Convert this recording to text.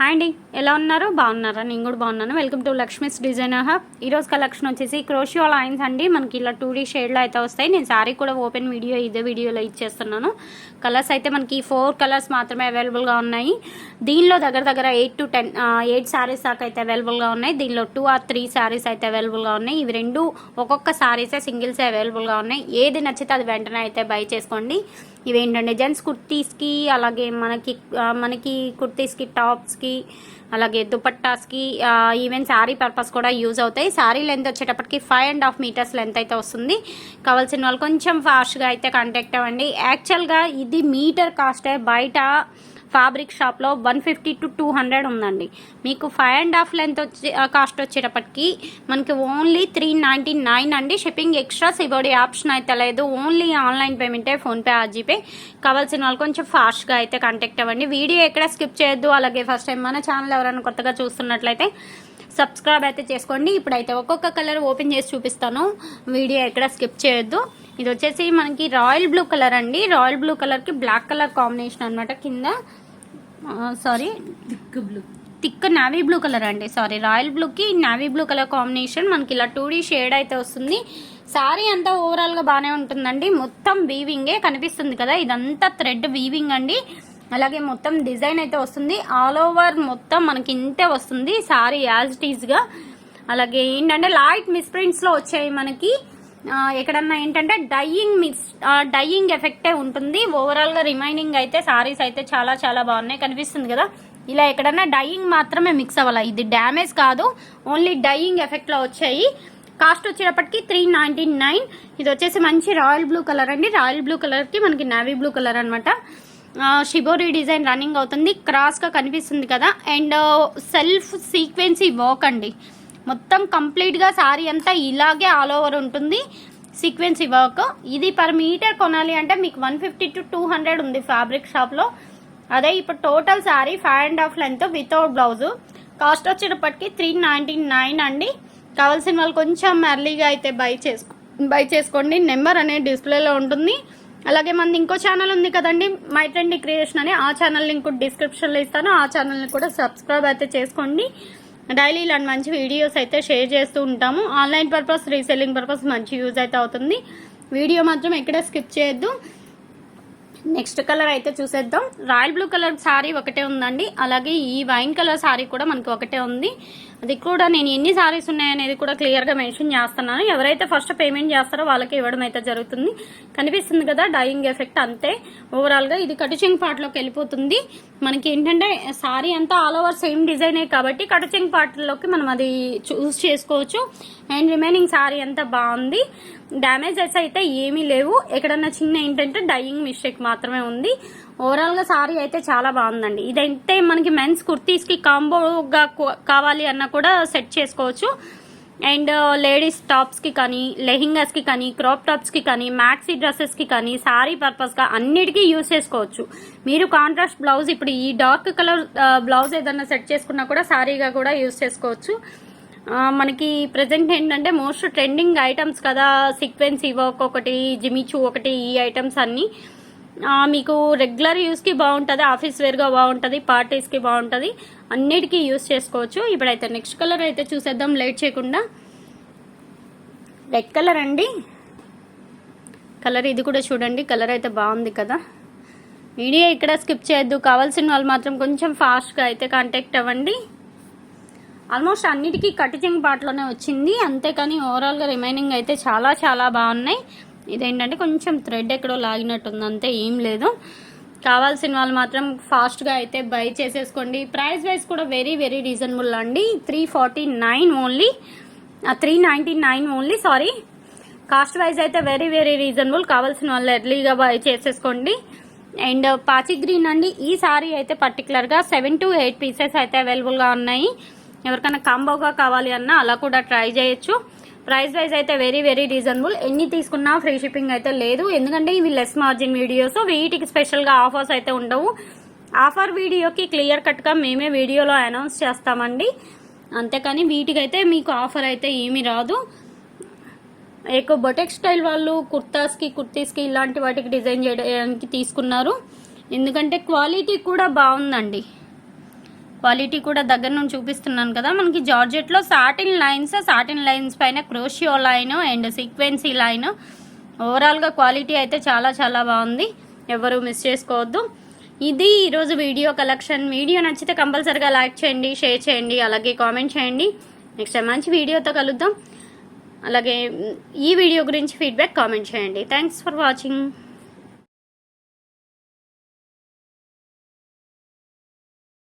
Hi అండి ఎలా ఉన్నారు? బాగున్నారా? నేను కూడా బాగున్నాను. Welcome to Lakshmi's designer hub ఈరోజు కలెక్షన్ వచ్చేసి క్రోషియో లైన్స్ అండి. మనకి ఇలా టూ డీ షేడ్లో అయితే వస్తాయి. నేను శారీ కూడా ఓపెన్ వీడియో ఇదే వీడియోలో ఇచ్చేస్తున్నాను. కలర్స్ అయితే మనకి ఫోర్ కలర్స్ మాత్రమే అవైలబుల్గా ఉన్నాయి. దీనిలో దగ్గర దగ్గర eight to ten eight saris దాకా అయితే అవైలబుల్గా ఉన్నాయి. దీనిలో టూ ఆర్ త్రీ శారీస్ అయితే అవైలబుల్గా ఉన్నాయి. ఇవి రెండు ఒక్కొక్క శారీసే సింగిల్సే అవైలబుల్గా ఉన్నాయి. ఏది నచ్చితే అది వెంటనే అయితే బై చేసుకోండి. ఇవేంటంటే జెంట్స్ కుర్తీస్కి అలాగే మనకి మనకి కుర్తీస్కి టాప్స్కి అలాగే దుపట్టాస్కి ఈవెన్ శారీ పర్పస్ కూడా యూజ్ అవుతాయి. శారీ లెంత్ వచ్చేటప్పటికి five and half metres length అయితే వస్తుంది. కావాల్సిన వాళ్ళు కొంచెం ఫాస్ట్గా అయితే కాంటాక్ట్ అవ్వండి. యాక్చువల్గా ఇది మీటర్ కాస్టే బయట ఫ్యాబ్రిక్ షాప్లో one fifty to two hundred ఉందండి. మీకు ఫైవ్ అండ్ హాఫ్ లెంత్ వచ్చి కాస్ట్ వచ్చేటప్పటికి మనకి ఓన్లీ త్రీ నైంటీ నైన్ అండి. Shipping extra C O D option అయితే లేదు. ఓన్లీ ఆన్లైన్ పేమెంటే ఫోన్పే జీపే కావాల్సిన వాళ్ళు కొంచెం ఫాస్ట్గా అయితే కాంటాక్ట్ అవ్వండి. వీడియో ఎక్కడ స్కిప్ చేయొద్దు. అలాగే ఫస్ట్ టైం మన ఛానల్ ఎవరైనా కొత్తగా చూస్తున్నట్లయితే సబ్స్క్రైబ్ అయితే చేసుకోండి. ఇప్పుడైతే ఒక్కొక్క కలర్ ఓపెన్ చేసి చూపిస్తాను. వీడియో ఎక్కడ స్కిప్ చేయొద్దు. ఇది వచ్చేసి మనకి రాయల్ బ్లూ కలర్ అండి. రాయల్ బ్లూ కలర్కి బ్లాక్ కలర్ కాంబినేషన్ అనమాట కింద sorry thick blue. Thick navy blue colour అండి సారీ రాయల్ బ్లూకి నావీ బ్లూ కలర్ కాంబినేషన్ మనకి ఇలా టూ షేడ్ అయితే వస్తుంది. సారీ అంతా ఓవరాల్గా బాగానే ఉంటుందండి. మొత్తం వీవింగే కనిపిస్తుంది కదా ఇదంతా థ్రెడ్ వీవింగ్ అండి. అలాగే మొత్తం డిజైన్ అయితే వస్తుంది. ఆల్ ఓవర్ మొత్తం మనకి ఇంతే వస్తుంది సారీ యాజ్ ఇట్ ఈజ్గా అలాగే ఏంటంటే లైట్ మిస్ప్రింట్స్లో వచ్చాయి మనకి. ఎక్కడన్నా ఏంటంటే డైయింగ్ మిస్ డైయింగ్ ఎఫెక్టే ఉంటుంది. ఓవరాల్గా రిమైనింగ్ అయితే సారీస్ అయితే చాలా చాలా బాగున్నాయి. కనిపిస్తుంది కదా? ఇలా ఎక్కడన్నా డైయింగ్ మాత్రమే మిక్స్ అవ్వాలి? ఇది డ్యామేజ్ కాదు. ఓన్లీ డైయింగ్ ఎఫెక్ట్లో వచ్చాయి. కాస్ట్ వచ్చేటప్పటికి త్రీ నైంటీ నైన్ ఇది వచ్చేసి మంచి రాయల్ బ్లూ కలర్ అండి. రాయల్ బ్లూ కలర్కి మనకి నావీ బ్లూ కలర్ అనమాట షిబోరి డిజైన్ రన్నింగ్ అవుతుంది. క్రాస్గా కనిపిస్తుంది కదా? అండ్ సెల్ఫ్ సీక్వెన్సీ వర్క్ అండి. మొత్తం కంప్లీట్గా సారీ అంతా ఇలాగే ఆల్ ఓవర్ ఉంటుంది. సీక్వెన్సీ వర్క్ ఇది పర్ మీటర్ కొనాలి అంటే మీకు one fifty to two hundred ఉంది ఫ్యాబ్రిక్ షాప్లో అదే ఇప్పుడు total sari five and half length without blouse cost వచ్చేటప్పటికి త్రీ నైంటీ నైన్ అండి. కావాల్సిన వాళ్ళు కొంచెం ఎర్లీగా అయితే బై చేసుకో బై చేసుకోండి. నెంబర్ అనేది డిస్ప్లేలో ఉంటుంది. అలాగే మనది ఇంకో ఛానల్ ఉంది కదండి మై ట్రెండ్ క్రియేషన్ అని. ఆ ఛానల్ లింక్ డిస్క్రిప్షన్లో ఇస్తాను. ఆ ఛానల్ని కూడా సబ్స్క్రైబ్ అయితే చేసుకోండి. డైలీ ఇలాంటి మంచి వీడియోస్ అయితే షేర్ చేస్తూ ఉంటాము. ఆన్లైన్ పర్పస్ రీసెల్లింగ్ పర్పస్ మంచి యూజ్ అయితే అవుతుంది. వీడియో మాత్రం ఎక్కడ స్కిప్ చేయొద్దు. నెక్స్ట్ కలర్ అయితే చూసేద్దాం. రాయల్ బ్లూ కలర్ శారీ ఒకటే ఉందండి. అలాగే ఈ వైన్ కలర్ శారీ కూడా మనకి ఒకటే ఉంది. అది కూడా నేను ఎన్ని శారీస్ ఉన్నాయనేది కూడా క్లియర్గా మెన్షన్ చేస్తున్నాను. ఎవరైతే ఫస్ట్ పేమెంట్ చేస్తారో వాళ్ళకి ఇవ్వడం అయితే జరుగుతుంది. కనిపిస్తుంది కదా డైయింగ్ ఎఫెక్ట్ అంతే. ఓవరాల్గా ఇది కటిచింగ్ పార్ట్లోకి వెళ్ళిపోతుంది. మనకి ఏంటంటే శారీ అంతా ఆల్ ఓవర్ సేమ్ డిజైనే కాబట్టి కటచింగ్ పార్ట్లోకి మనం అది చూస్ చేసుకోవచ్చు. అండ్ రిమైనింగ్ శారీ అంతా బాగుంది. డ్యామేజెస్ అయితే ఏమీ లేవు. ఎక్కడన్నా చిన్న ఏంటంటే డైయింగ్ మిస్టేక్ మాత్రమే ఉంది. ఓవరాల్గా శారీ సారీ అయితే చాలా బాగుందండి. ఇదైతే మనకి మెన్స్ కుర్తీస్కి కాంబోగా కావాలి అన్న కూడా సెట్ చేసుకోవచ్చు. అండ్ uh, లేడీస్ టాప్స్కి కానీ లెహింగాస్కి కానీ క్రాప్ టాప్స్కి కానీ మ్యాక్సీ డ్రెస్సెస్కి కానీ సారీ పర్పస్గా అన్నిటికీ యూస్ చేసుకోవచ్చు. మీరు కాంట్రాస్ట్ బ్లౌజ్ ఇప్పుడు ఈ డార్క్ కలర్ బ్లౌజ్ ఏదన్నా సెట్ చేసుకున్నా కూడా సారీగా కూడా యూస్ చేసుకోవచ్చు. మనకి ప్రజెంట్ ఏంటంటే మోస్ట్ ట్రెండింగ్ ఐటమ్స్ కదా సీక్వెన్స్ వర్క్ ఒకటి జిమిచూ ఒకటి ఈ ఐటమ్స్ అన్నీ. మీకు రెగ్యులర్ యూస్కి బాగుంటుంది ఆఫీస్ వేర్గా బాగుంటుంది పార్టీస్కి బాగుంటుంది అన్నిటికీ యూస్ చేసుకోవచ్చు. ఇప్పుడైతే నెక్స్ట్ కలర్ అయితే చూసేద్దాం లేట్ చేయకుండా. రెడ్ కలర్ అండి. కలర్ ఇది కూడా చూడండి కలర్ అయితే బాగుంది కదా. వీడియో ఇక్కడ స్కిప్ చేయొద్దు కావాల్సిన వాళ్ళు మాత్రం కొంచెం ఫాస్ట్గా అయితే కాంటాక్ట్ అవ్వండి. ఆల్మోస్ట్ అన్నిటికీ కటిచింగ్ పార్ట్లోనే వచ్చింది అంతేకాని ఓవరాల్గా రిమైనింగ్ అయితే చాలా చాలా బాగున్నాయి. ఇదేంటంటే కొంచెం థ్రెడ్ ఎక్కడో లాగినట్టుంది అంతే ఏం లేదు. కావాల్సిన వాళ్ళు మాత్రం ఫాస్ట్గా అయితే బై చేసేసుకోండి. ప్రైస్ వైజ్ కూడా వెరీ వెరీ రీజనబుల్ అండి. Three forty nine only three ninety nine only sari cost wise అయితే వెరీ వెరీ రీజనబుల్ కావాల్సిన వాళ్ళు ఎర్లీగా బై చేసేసుకోండి. అండ్ పాచి గ్రీన్ అండి ఈ సారీ అయితే పర్టికులర్గా సెవెన్ టు ఎయిట్ పీసెస్ అయితే అవైలబుల్గా ఉన్నాయి. ఎవరికైనా కాంబోగా కావాలి అన్నా అలా కూడా ట్రై చేయొచ్చు. ప్రైస్ వైజ్ అయితే వెరీ వెరీ రీజనబుల్. ఎన్ని తీసుకున్నా ఫ్రీ షిప్పింగ్ అయితే లేదు. ఎందుకంటే ఇవి లెస్ మార్జిన్ వీడియోస్ వీటికి స్పెషల్గా ఆఫర్స్ అయితే ఉండవు. ఆఫర్ వీడియోకి క్లియర్ కట్గా మేమే వీడియోలో అనౌన్స్ చేస్తామండి. అంతేకాని వీటికైతే మీకు ఆఫర్ అయితే ఏమీ రాదు. ఎక్కువ బొటెక్ స్టైల్ వాళ్ళు కుర్తాస్కి కుర్తీస్కి ఇలాంటి వాటికి డిజైన్ చేయడానికి తీసుకున్నారు. ఎందుకంటే క్వాలిటీ కూడా బాగుందండి. క్వాలిటీ కూడా దగ్గర నుండి చూపిస్తున్నాను కదా. మనకి జార్జెట్లో సాటిన్ లైన్స్ సాటిన్ లైన్స్ పైన crochet line and sequence line. ఓవరాల్గా క్వాలిటీ అయితే చాలా చాలా బాగుంది. ఎవరు మిస్ చేసుకోవద్దు. ఇది ఈరోజు వీడియో కలెక్షన్. వీడియో నచ్చితే కంపల్సరిగా లైక్ చేయండి షేర్ చేయండి అలాగే కామెంట్ చేయండి. నెక్స్ట్ టైం మంచి వీడియోతో కలుద్దాం. అలాగే ఈ వీడియో గురించి ఫీడ్బ్యాక్ కామెంట్ చేయండి. Thanks for watching